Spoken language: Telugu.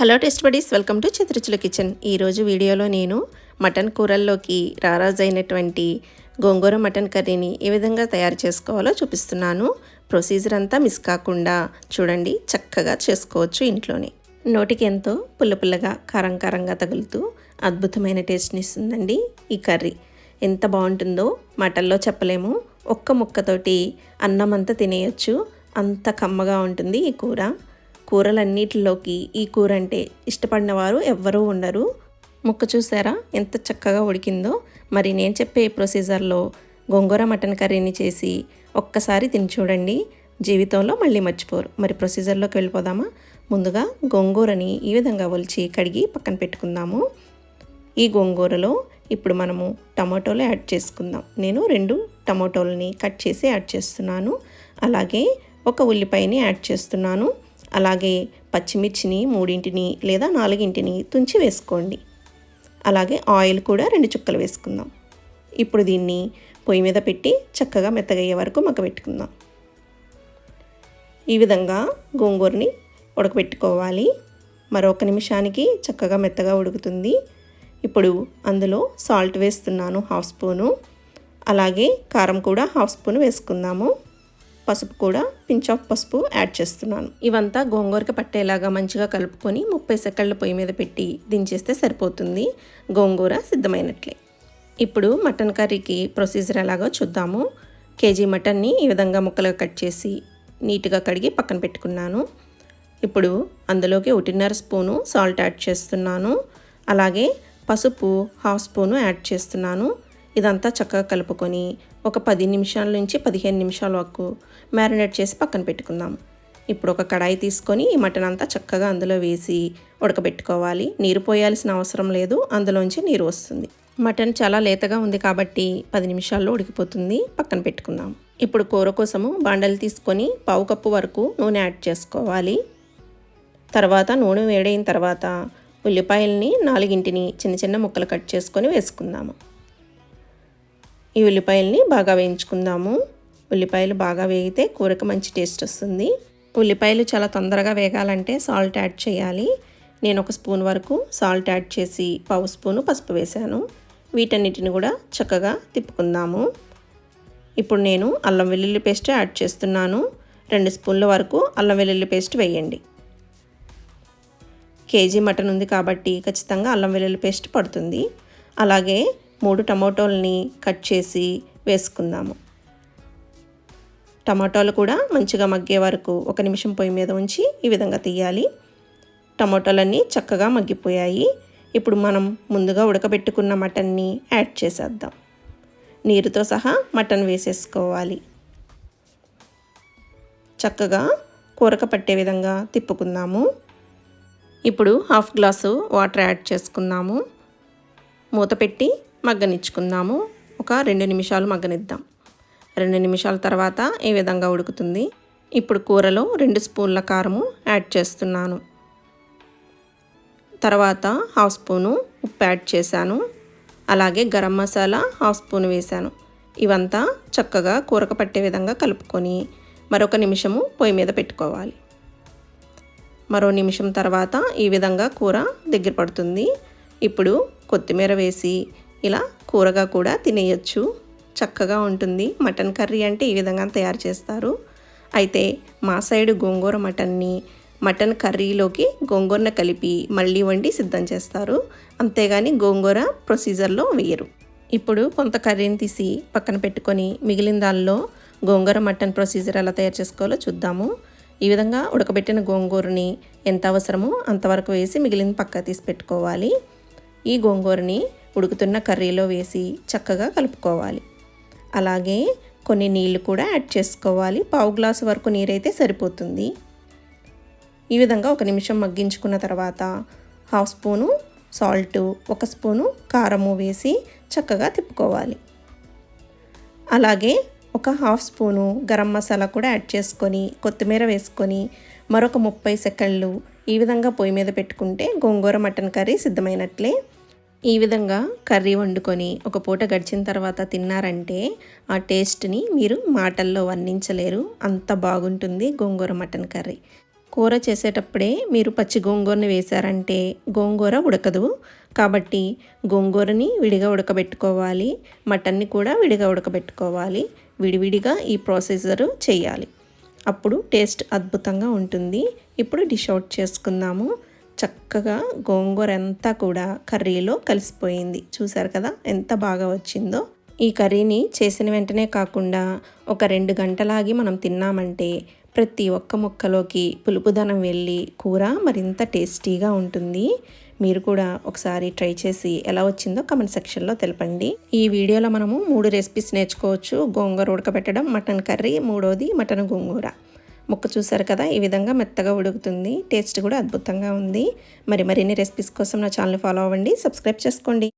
Hello test buddies welcome to Chitrachula kitchen. ఈరోజు వీడియోలో నేను మటన్ కూరల్లోకి రారాజైనటువంటి గోంగూర మటన్ కర్రీని ఏ విధంగా తయారు చేసుకోవాలో చూపిస్తున్నాను. ప్రొసీజర్ అంతా మిస్ కాకుండా చూడండి చక్కగా చేసుకోవచ్చు ఇంట్లోనే. నోటికి ఎంతో పుల్ల పుల్లగా కారం కారంగా తగులుతూ అద్భుతమైన టేస్ట్ని ఇస్తుందండి ఈ కర్రీ. ఎంత బాగుంటుందో మటన్లో చెప్పలేము. ఒక్క ముక్కతోటి అన్నం అంతా తినేయచ్చు. అంత కమ్మగా ఉంటుంది ఈ కూర. కూరలన్నిటిలోకి ఈ కూర అంటే ఇష్టపడిన వారు ఎవ్వరూ ఉండరు. ముక్క చూసారా? ఎంత చక్కగా ఉడికిందో. మరి నేను చెప్పే ప్రొసీజర్లో గోంగూర మటన్ కర్రీని చేసి ఒక్కసారి తిని చూడండి. జీవితంలో మళ్ళీ మర్చిపోరు. మరి ప్రొసీజర్లోకి వెళ్ళిపోదామా? ముందుగా గోంగూరని ఈ విధంగా ఒలిచి కడిగి పక్కన పెట్టుకుందాము. ఈ గోంగూరలో ఇప్పుడు మనము టమాటోలు యాడ్ చేసుకుందాం. నేను రెండు టమాటోలని కట్ చేసి యాడ్ చేస్తున్నాను. అలాగే ఒక ఉల్లిపాయని యాడ్ చేస్తున్నాను. అలాగే పచ్చిమిర్చిని మూడింటిని లేదా నాలుగింటిని తుంచి వేసుకోండి. అలాగే ఆయిల్ కూడా రెండు చుక్కలు వేసుకుందాం. ఇప్పుడు దీన్ని పొయ్యి మీద పెట్టి చక్కగా మెత్తగయ్యే వరకు మగ్గబెట్టుకుందాం. ఈ విధంగా గోంగూరని ఉడకబెట్టుకోవాలి. మరొక నిమిషానికి చక్కగా మెత్తగా ఉడుకుతుంది. ఇప్పుడు అందులో సాల్ట్ వేస్తున్నాను హాఫ్ స్పూను. అలాగే కారం కూడా హాఫ్ స్పూన్ వేసుకుందాము. పసుపు కూడా పించ్ ఆఫ్ పసుపు యాడ్ చేస్తున్నాను. ఇవంతా గోంగూరకి పట్టేలాగా మంచిగా కలుపుకొని ముప్పై సెకండ్ల పొయ్యి మీద పెట్టి దించేస్తే సరిపోతుంది. గోంగూర సిద్ధమైనట్లే. ఇప్పుడు మటన్ కర్రీకి ప్రొసీజర్ ఎలాగో చూద్దాము. కేజీ మటన్ని ఈ విధంగా ముక్కలుగా కట్ చేసి నీట్గా కడిగి పక్కన పెట్టుకున్నాను. ఇప్పుడు అందులోకి ఒకటిన్నర స్పూను సాల్ట్ యాడ్ చేస్తున్నాను. అలాగే పసుపు హాఫ్ స్పూను యాడ్ చేస్తున్నాను. ఇదంతా చక్కగా కలుపుకొని ఒక పది నిమిషాల నుంచి పదిహేను నిమిషాల వరకు మ్యారినేట్ చేసి పక్కన పెట్టుకుందాం. ఇప్పుడు ఒక కడాయి తీసుకొని ఈ మటన్ అంతా చక్కగా అందులో వేసి ఉడకబెట్టుకోవాలి. నీరు పోయాల్సిన అవసరం లేదు అందులోంచి నీరు వస్తుంది. మటన్ చాలా లేతగా ఉంది కాబట్టి పది నిమిషాల్లో ఉడికిపోతుంది. పక్కన పెట్టుకుందాం. ఇప్పుడు కూర కోసము బాండలు తీసుకొని పావు కప్పు వరకు నూనె యాడ్ చేసుకోవాలి. తర్వాత నూనె వేడైన తర్వాత ఉల్లిపాయల్ని నాలుగింటిని చిన్న చిన్న ముక్కలు కట్ చేసుకొని వేసుకుందాము. ఈ ఉల్లిపాయల్ని బాగా వేయించుకుందాము. ఉల్లిపాయలు బాగా వేగితే కూరకు మంచి టేస్ట్ వస్తుంది. ఉల్లిపాయలు చాలా తొందరగా వేగాలంటే సాల్ట్ యాడ్ చేయాలి. నేను ఒక స్పూన్ వరకు సాల్ట్ యాడ్ చేసి పావు స్పూను పసుపు వేశాను. వీటన్నిటిని కూడా చక్కగా తిప్పుకుందాము. ఇప్పుడు నేను అల్లం వెల్లుల్లి పేస్ట్ యాడ్ చేస్తున్నాను. రెండు స్పూన్ల వరకు అల్లం వెల్లుల్లి పేస్ట్ వేయండి. కేజీ మటన్ ఉంది కాబట్టి ఖచ్చితంగా అల్లం వెల్లుల్లి పేస్ట్ పడుతుంది. అలాగే మూడు టమాటోల్ని కట్ చేసి వేసుకుందాము. టమాటాలు కూడా మంచిగా మగ్గే వరకు ఒక నిమిషం పొయ్యి మీద ఉంచి ఈ విధంగా తీయాలి. టమాటాలన్నీ చక్కగా మగ్గిపోయాయి. ఇప్పుడు మనం ముందుగా ఉడకబెట్టుకున్న మటన్ని యాడ్ చేసేద్దాం. నీరుతో సహా మటన్ వేసేసుకోవాలి. చక్కగా కూరక పట్టే విధంగా తిప్పుకుందాము. ఇప్పుడు హాఫ్ గ్లాసు వాటర్ యాడ్ చేసుకుందాము. మూత పెట్టి మగ్గనిచ్చుకుందాము. ఒక రెండు నిమిషాలు మగ్గనిద్దాం. రెండు నిమిషాల తర్వాత ఈ విధంగా ఉడుకుతుంది? ఇప్పుడు కూరలో రెండు స్పూన్ల కారము యాడ్ చేస్తున్నాను. తర్వాత హాఫ్ స్పూను ఉప్పు యాడ్ చేశాను. అలాగే గరం మసాలా హాఫ్ స్పూన్ వేశాను. ఇవంతా చక్కగా కూరకు పట్టే విధంగా కలుపుకొని మరొక నిమిషము పొయ్యి మీద పెట్టుకోవాలి. మరో నిమిషం తర్వాత ఈ విధంగా కూర దగ్గర పడుతుంది. ఇప్పుడు కొత్తిమీర వేసి ఇలా కూరగా కూడా తినేయచ్చు. చక్కగా ఉంటుంది. మటన్ కర్రీ అంటే ఈ విధంగా తయారు చేస్తారు. అయితే మా సైడ్ గోంగూర మటన్ని మటన్ కర్రీలోకి గోంగూరను కలిపి మళ్ళీ వండి సిద్ధం చేస్తారు. అంతేగాని గోంగూర ప్రొసీజర్లో వేయరు. ఇప్పుడు కొంత కర్రీని తీసి పక్కన పెట్టుకొని మిగిలిన దానిలో గోంగూర మటన్ ప్రొసీజర్ ఎలా తయారు చేసుకోవాలో చూద్దాము. ఈ విధంగా ఉడకబెట్టిన గోంగూరని ఎంత అవసరమో అంతవరకు వేసి మిగిలిన పక్క తీసి పెట్టుకోవాలి. ఈ గోంగూరని ఉడుకుతున్న కర్రీలో వేసి చక్కగా కలుపుకోవాలి. అలాగే కొన్ని నీళ్ళు కూడా యాడ్ చేసుకోవాలి. పావు గ్లాసు వరకు నీరైతే సరిపోతుంది. ఈ విధంగా ఒక నిమిషం మగ్గించుకున్న తర్వాత హాఫ్ స్పూను సాల్ట్ ఒక స్పూను కారము వేసి చక్కగా తిప్పుకోవాలి. అలాగే ఒక హాఫ్ స్పూను గరం మసాలా కూడా యాడ్ చేసుకొని కొత్తిమీర వేసుకొని మరొక ముప్పై సెకండ్లు ఈ విధంగా పొయ్యి మీద పెట్టుకుంటే గోంగూర మటన్ కర్రీ సిద్ధమైనట్లే. ఈ విధంగా కర్రీ వండుకొని ఒక పూట గడిచిన తర్వాత తిన్నారంటే ఆ టేస్ట్ని మీరు మాటల్లో వర్ణించలేరు. అంత బాగుంటుంది గోంగూర మటన్ కర్రీ. కూర చేసేటప్పుడే మీరు పచ్చి గోంగూరని వేశారంటే గోంగూర ఉడకదు. కాబట్టి గోంగూరని విడిగా ఉడకబెట్టుకోవాలి. మటన్ని కూడా విడిగా ఉడకబెట్టుకోవాలి. విడివిడిగా ఈ ప్రొసీజర్ చేయాలి. అప్పుడు టేస్ట్ అద్భుతంగా ఉంటుంది. ఇప్పుడు డిష్ అవుట్ చేసుకుందాము. చక్కగా గోంగూర అంతా కూడా కర్రీలో కలిసిపోయింది. చూసారు కదా ఎంత బాగా వచ్చిందో. ఈ కర్రీని చేసిన వెంటనే కాకుండా ఒక రెండు గంటలాగి మనం తిన్నామంటే ప్రతి ఒక్క ముక్కలోకి పులుపుదనం వెళ్ళి కూర మరింత టేస్టీగా ఉంటుంది. మీరు కూడా ఒకసారి ట్రై చేసి ఎలా వచ్చిందో కమెంట్ సెక్షన్లో తెలపండి. ఈ వీడియోలో మనము మూడు రెసిపీస్ నేర్చుకోవచ్చు. గోంగూర ఉడకబెట్టడం మటన్ కర్రీ మూడోది మటన్ గోంగూర. ముక్క చూసారు కదా ఈ విధంగా మెత్తగా ఉడుకుతుంది. టేస్ట్ కూడా అద్భుతంగా ఉంది. మరి మరిన్ని రెసిపీస్ కోసం నా ఛానల్ ఫాలో అవ్వండి. సబ్స్క్రైబ్ చేసుకోండి.